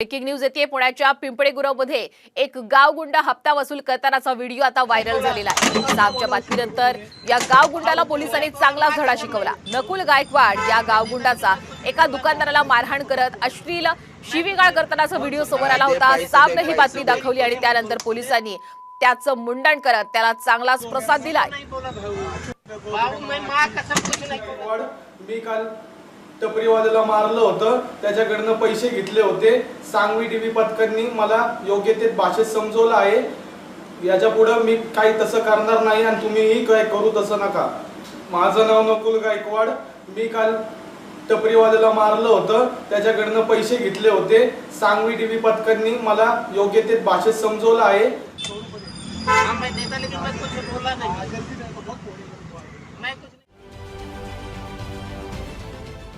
Breaking news येते पुण्याच्या पिंपळे मध्ये एक गावगुंडा हप्ता वसूल करतानाचा व्हिडिओ आता व्हायरल झालेला आहे. सापच्या बातमीनंतर या गावगुंडाला पोलिसांनी चांगला धडा शिकवला. नकुल गायकवाड या गावगुंडाचा एका दुकानदाराला मारहाण करत अश्लील शिवीगाळ करतानाचा व्हिडिओ समोर आला होता. सापनं ही बातमी दाखवली आणि त्यानंतर पोलिसांनी त्याचं मुंडन करत त्याला चांगलाच प्रसाद दिलाय. भाऊ मैं माँ कसम कुछ नहीं? गायकवाड मी काल टपरीवाल्याला मारलं होतं. त्याच्याकडनं पैसे घेतले होते. सांगवी टीव्ही पथकांनी मला योग्य ते भाषेत समजवलं आहे. याच्या पुढं मी काही तसं करणार नाही आणि तुम्हीही काय करू तसं नका. माझं नाव नकुल गायकवाड. मी काल टपरीवाल्याला मारलं होतं. त्याच्याकडनं पैसे घेतले होते. सांगवी टीव्ही पथकांनी मला योग्य ते भाषेत समजवलं आहे. मैं देता लेकिन मैं कुछ बोला नहीं. मैं कुछ नहीं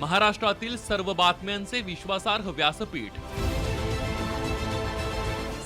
महाराष्ट्रातील सर्व बातम्यांचे विश्वासार्ह व्यासपीठ.